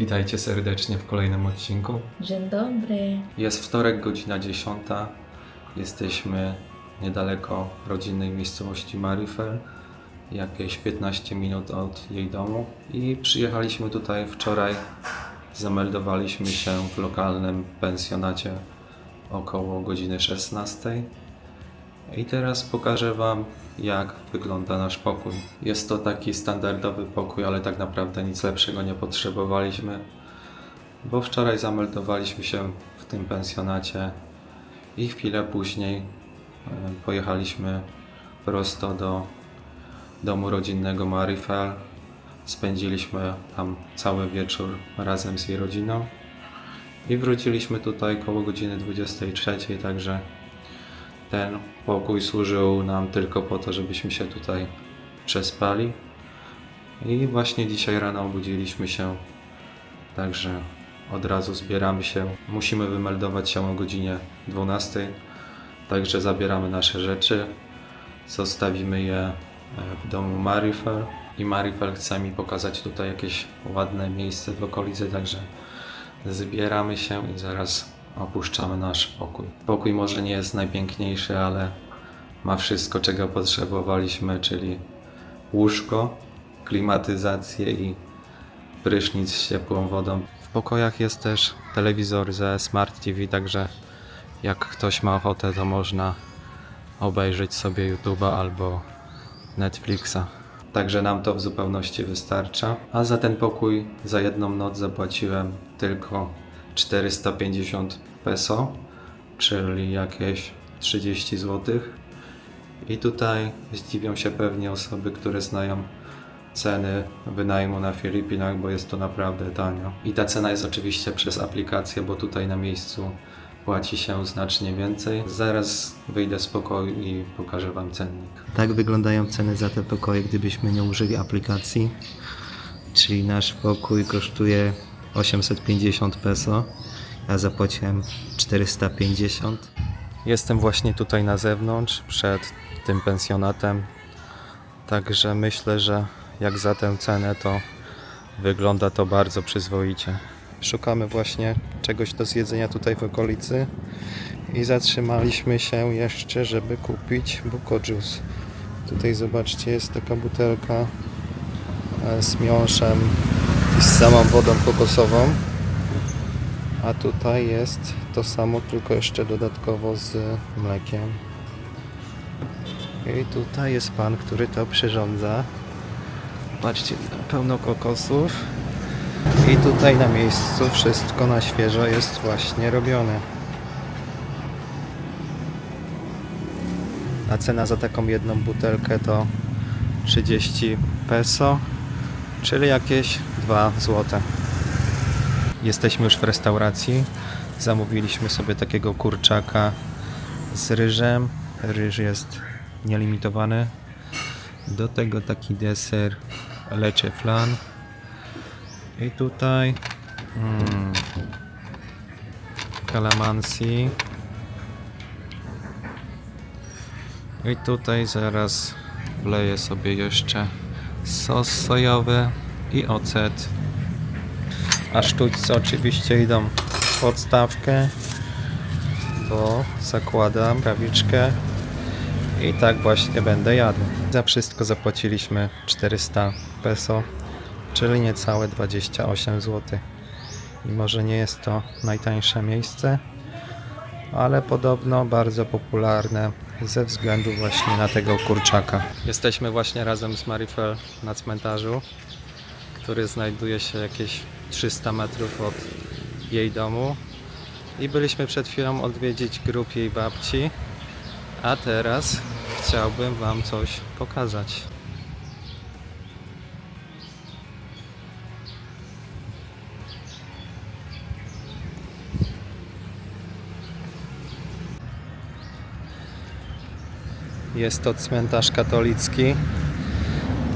Witajcie serdecznie w kolejnym odcinku. Dzień dobry. Jest wtorek, godzina 10. Jesteśmy niedaleko rodzinnej miejscowości Marifel, jakieś 15 minut od jej domu. I przyjechaliśmy tutaj wczoraj, zameldowaliśmy się w lokalnym pensjonacie około godziny 16. I teraz pokażę Wam, jak wygląda nasz pokój. Jest to taki standardowy pokój, ale tak naprawdę nic lepszego nie potrzebowaliśmy, bo wczoraj zameldowaliśmy się w tym pensjonacie i chwilę później e, pojechaliśmy prosto do domu rodzinnego Marifel. Spędziliśmy tam cały wieczór razem z jej rodziną i wróciliśmy tutaj koło godziny 23, także ten pokój służył nam tylko po to, żebyśmy się tutaj przespali. I właśnie dzisiaj rano obudziliśmy się, także od razu zbieramy się. Musimy wymeldować się o godzinie 12, także zabieramy nasze rzeczy, zostawimy je e, w domu Marifel i Marifel chce mi pokazać tutaj jakieś ładne miejsce w okolicy, także zbieramy się i zaraz opuszczamy nasz pokój. Pokój może nie jest najpiękniejszy, ale ma wszystko, czego potrzebowaliśmy, czyli łóżko, klimatyzację i prysznic z ciepłą wodą. W pokojach jest też telewizor ze Smart TV, także jak ktoś ma ochotę, to można obejrzeć sobie YouTube'a albo Netflixa. Także nam to w zupełności wystarcza. A za ten pokój za jedną noc zapłaciłem tylko 450 peso, czyli jakieś 30 zł. I tutaj zdziwią się pewnie osoby, które znają ceny wynajmu na Filipinach, bo jest to naprawdę tanio. I ta cena jest oczywiście przez aplikację, bo tutaj na miejscu płaci się znacznie więcej. Zaraz wyjdę z pokoju i pokażę Wam cennik. Tak wyglądają ceny za te pokoje, gdybyśmy nie użyli aplikacji. Czyli nasz pokój kosztuje 850 peso. Ja zapłaciłem 450. Jestem właśnie tutaj na zewnątrz, przed tym pensjonatem. Także myślę, że jak za tę cenę, to wygląda to bardzo przyzwoicie. Szukamy właśnie czegoś do zjedzenia tutaj w okolicy i zatrzymaliśmy się jeszcze, żeby kupić buko juice. Tutaj zobaczcie, jest taka butelka z miąższem i z samą wodą kokosową. A tutaj jest to samo, tylko jeszcze dodatkowo z mlekiem. I tutaj jest pan, który to przyrządza. Patrzcie, pełno kokosów. I tutaj na miejscu wszystko na świeżo jest właśnie robione. A cena za taką jedną butelkę to 30 peso, czyli jakieś 2 złote. Jesteśmy już w restauracji. Zamówiliśmy sobie takiego kurczaka z ryżem. Ryż jest nielimitowany. Do tego taki deser leche flan. I tutaj mm, kalamansi. I tutaj zaraz wleję sobie jeszcze sos sojowy i ocet. A sztućce oczywiście idą w podstawkę, bo zakładam prawiczkę i tak właśnie będę jadł. Za wszystko zapłaciliśmy 400 peso, czyli niecałe 28 zł. I może nie jest to najtańsze miejsce, ale podobno bardzo popularne ze względu właśnie na tego kurczaka. Jesteśmy właśnie razem z Marifel na cmentarzu, który znajduje się jakieś 300 metrów od jej domu. I byliśmy przed chwilą odwiedzić grób jej babci, a teraz chciałbym Wam coś pokazać. Jest to cmentarz katolicki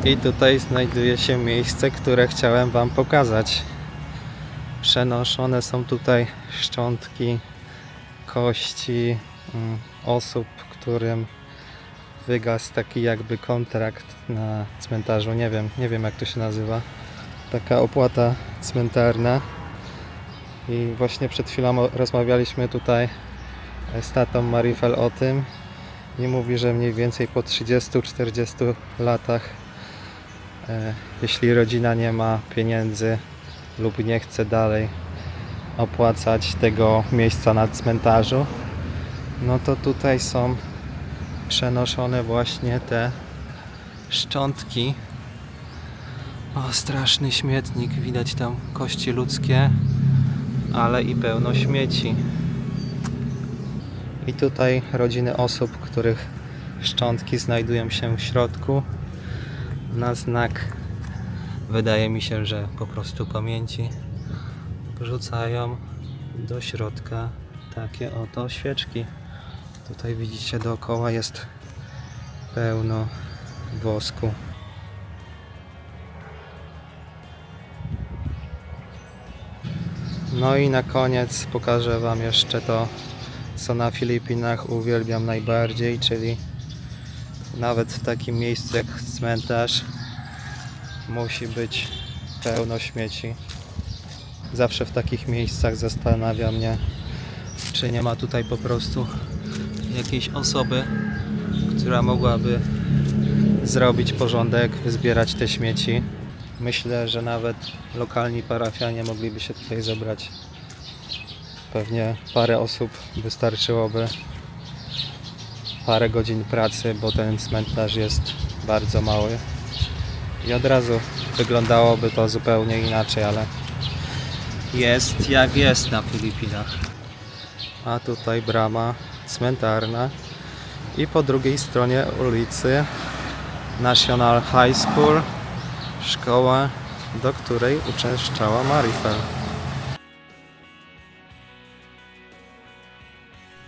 i tutaj znajduje się miejsce, które chciałem Wam pokazać. Przenoszone są tutaj szczątki kości mm, osób, którym wygasł taki jakby kontrakt na cmentarzu. Nie wiem, nie wiem jak to się nazywa. Taka opłata cmentarna. I właśnie przed chwilą rozmawialiśmy tutaj z tatą Marifel o tym. I mówi, że mniej więcej po 30-40 latach, e, jeśli rodzina nie ma pieniędzy lub nie chce dalej opłacać tego miejsca na cmentarzu, no to tutaj są przenoszone właśnie te szczątki. O, straszny śmietnik, widać tam kości ludzkie, ale i pełno śmieci. I tutaj rodziny osób, których szczątki znajdują się w środku, na znak, wydaje mi się, że po prostu pamięci, wrzucają do środka takie oto świeczki. Tutaj widzicie dookoła jest pełno wosku. No i na koniec pokażę Wam jeszcze to, co na Filipinach uwielbiam najbardziej, czyli nawet w takim miejscu jak cmentarz musi być pełno śmieci. Zawsze w takich miejscach zastanawia mnie, czy nie ma tutaj po prostu jakiejś osoby, która mogłaby zrobić porządek, zbierać te śmieci. Myślę, że nawet lokalni parafianie mogliby się tutaj zebrać. Pewnie parę osób wystarczyłoby. Parę godzin pracy, bo ten cmentarz jest bardzo mały. I od razu wyglądałoby to zupełnie inaczej, ale jest jak jest na Filipinach. A tutaj brama cmentarna i po drugiej stronie ulicy National High School, szkoła, do której uczęszczała Marifel.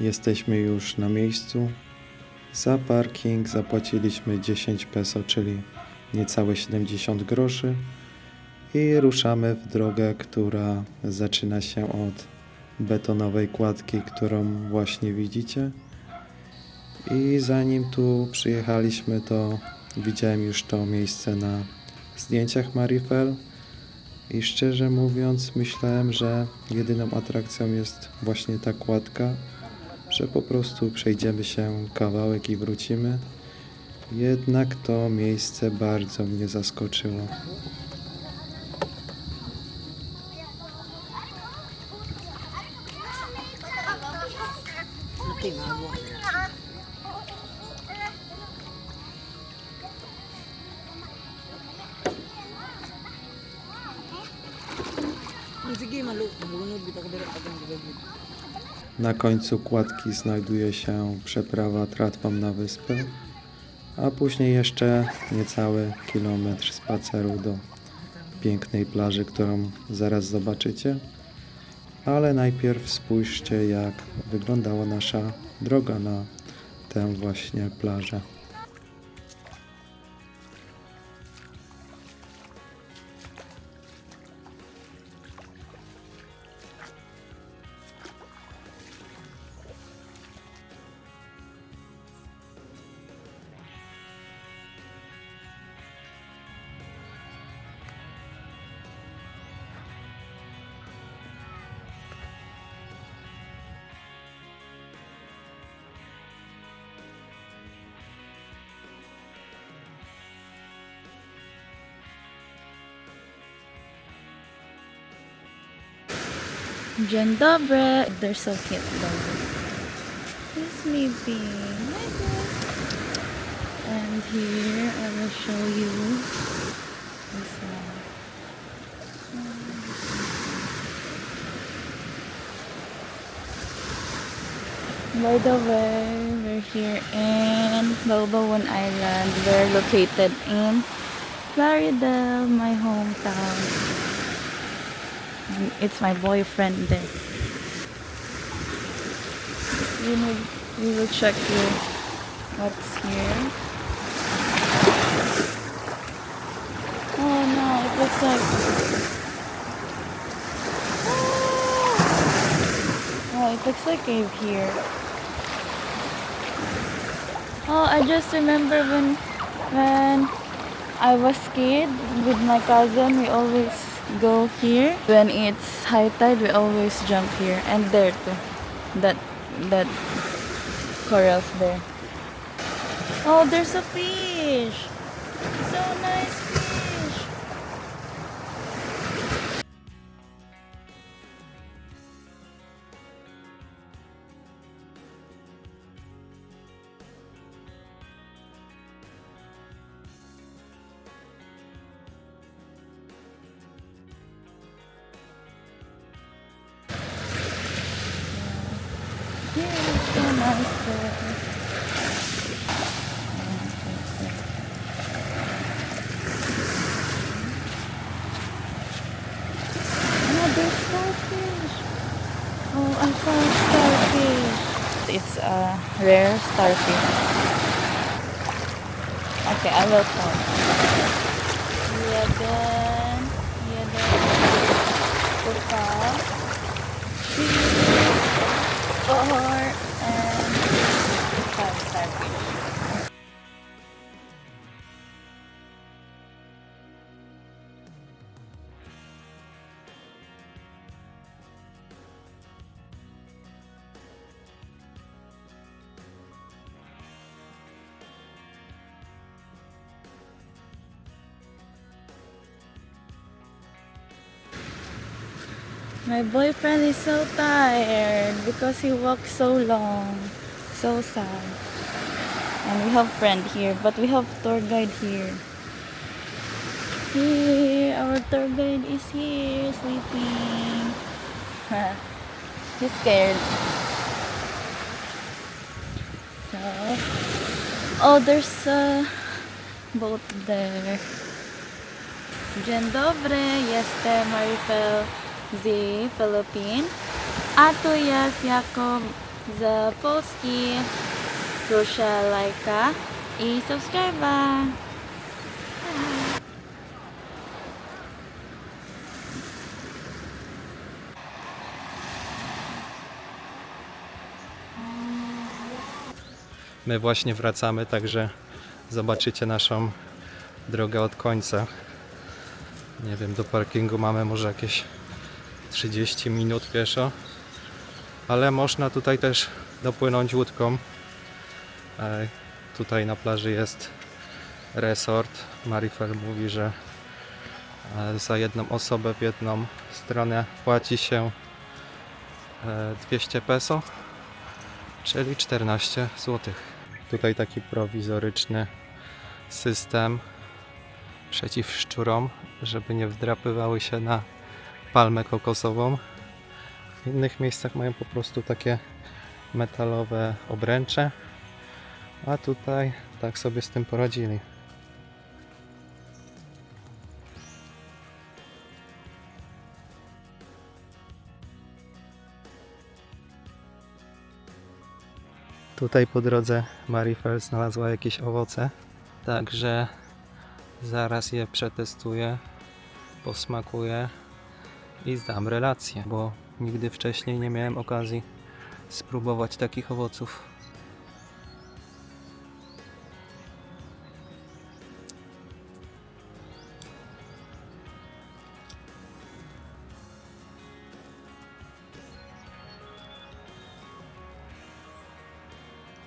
Jesteśmy już na miejscu. Za parking zapłaciliśmy 10 peso, czyli niecałe 70 groszy. I ruszamy w drogę, która zaczyna się od betonowej kładki, którą właśnie widzicie. I zanim tu przyjechaliśmy, to widziałem już to miejsce na zdjęciach Marifel. I szczerze mówiąc, myślałem, że jedyną atrakcją jest właśnie ta kładka, że po prostu przejdziemy się kawałek i wrócimy. Jednak to miejsce bardzo mnie zaskoczyło. Na końcu kładki znajduje się przeprawa tratwą na wyspę, a później jeszcze niecały kilometr spaceru do pięknej plaży, którą zaraz zobaczycie. Ale najpierw spójrzcie, jak wyglądała nasza droga na tę właśnie plażę. Dzień dobry. They're so cute though. This may be. And here I will show you this one. By the way, we're here in Balboan Island. We're located in Florida, my hometown. It's my boyfriend there. We will, we will check you what's here. Oh no, it looks like. Ah! Oh, it looks like cave here. Oh, I just remember when when I was kid with my cousin, we always go here. When it's high tide, we always jump here and there too. That that corals there. Oh, there's a fish. So nice fish. Starfish. Oh, I found starfish. It's a rare starfish. Okay, I will count. Four, and five starfish. My boyfriend is so tired because he walked so long. So sad. And we have friend here, but we have tour guide here. Here, our tour guide is here, sleeping. He's scared. So, oh, there's a boat there. Dzień dobry, jestem Marifel z Filipin. A tu jest Jakub z Polski. Proszę lajka i subskryba. My właśnie wracamy, także zobaczycie naszą drogę od końca. Nie wiem, do parkingu mamy może jakieś 30 minut pieszo, ale można tutaj też dopłynąć łódką. E, Tutaj na plaży jest resort. Marifel mówi, że e, za jedną osobę w jedną stronę płaci się e, 200 peso, czyli 14 zł. Tutaj taki prowizoryczny system przeciw szczurom, żeby nie wdrapywały się na palmę kokosową. W innych miejscach mają po prostu takie metalowe obręcze, a tutaj tak sobie z tym poradzili. Tutaj po drodze Marifel znalazła jakieś owoce, także zaraz je przetestuję, posmakuję i zdam relację, bo nigdy wcześniej nie miałem okazji spróbować takich owoców.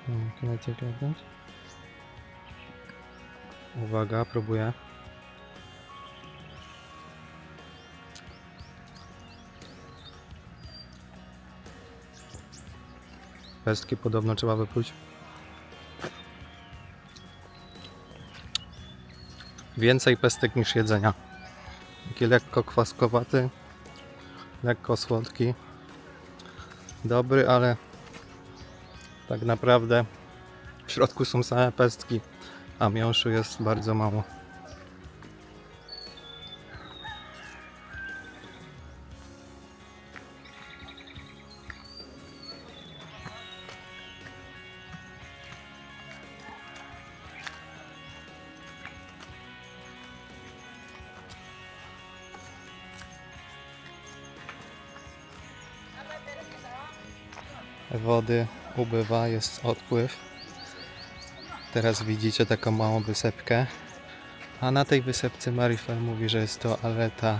Hmm, Can I take like that? Uwaga, próbuję. Pestki podobno trzeba wypluć. Więcej pestek niż jedzenia. Taki lekko kwaskowaty, lekko słodki. Dobry, ale tak naprawdę w środku są same pestki, a miąższu jest bardzo mało. Wody ubywa, jest odpływ. Teraz widzicie taką małą wysepkę. A na tej wysepce Marifel mówi, że jest toaleta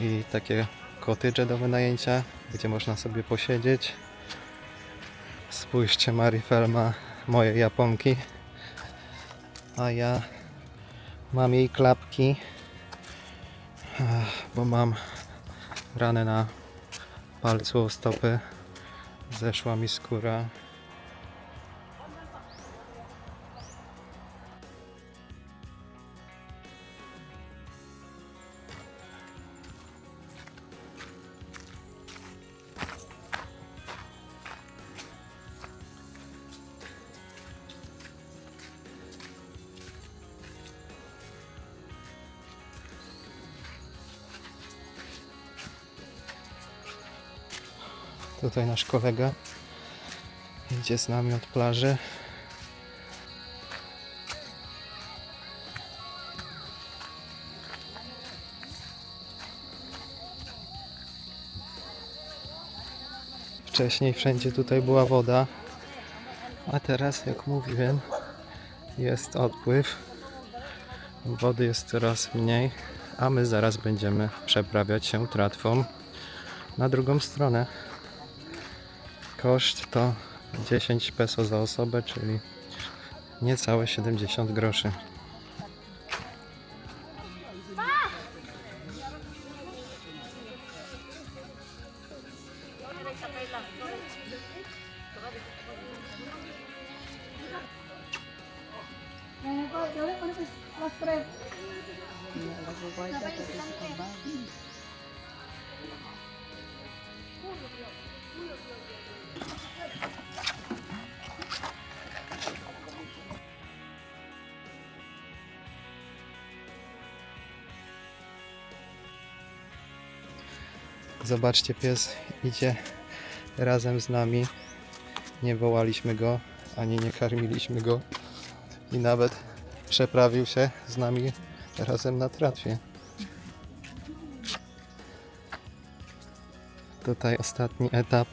i takie kotydże do wynajęcia, gdzie można sobie posiedzieć. Spójrzcie, Marifel ma moje japonki, a ja mam jej klapki, bo mam ranę na palcu stopy. Zeszła mi skóra. Tutaj nasz kolega idzie z nami od plaży. Wcześniej wszędzie tutaj była woda, a teraz, jak mówiłem, jest odpływ. Wody jest coraz mniej, a my zaraz będziemy przeprawiać się tratwą na drugą stronę. Koszt to 10 peso za osobę, czyli niecałe 70 groszy. Zobaczcie, pies idzie razem z nami. Nie wołaliśmy go, ani nie karmiliśmy go. I nawet przeprawił się z nami razem na tratwie. Tutaj ostatni etap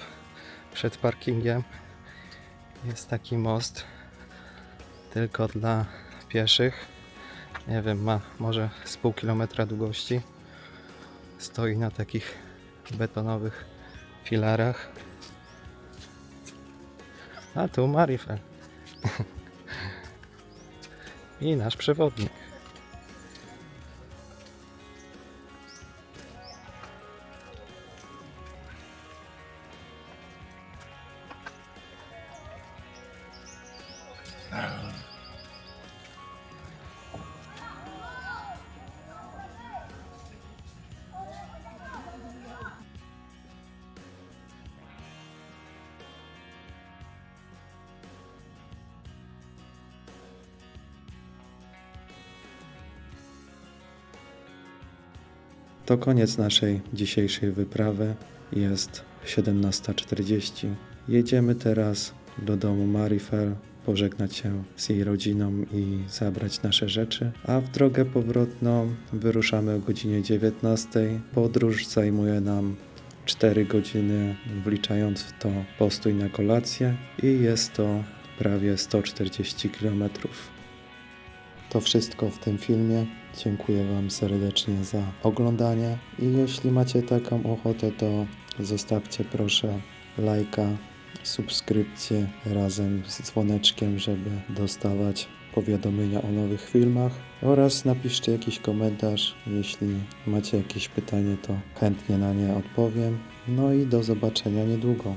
przed parkingiem. Jest taki most tylko dla pieszych. Nie wiem, ma może z pół kilometra długości. Stoi na takich betonowych filarach. A tu Marifel. I nasz przewodnik. To koniec naszej dzisiejszej wyprawy. Jest 17.40. Jedziemy teraz do domu Marifel, pożegnać się z jej rodziną i zabrać nasze rzeczy. A w drogę powrotną wyruszamy o godzinie 19.00. Podróż zajmuje nam 4 godziny, wliczając w to postój na kolację i jest to prawie 140 kilometrów. To wszystko w tym filmie. Dziękuję Wam serdecznie za oglądanie i jeśli macie taką ochotę, to zostawcie proszę lajka, subskrypcję razem z dzwoneczkiem, żeby dostawać powiadomienia o nowych filmach oraz napiszcie jakiś komentarz. Jeśli macie jakieś pytanie, to chętnie na nie odpowiem. No i do zobaczenia niedługo.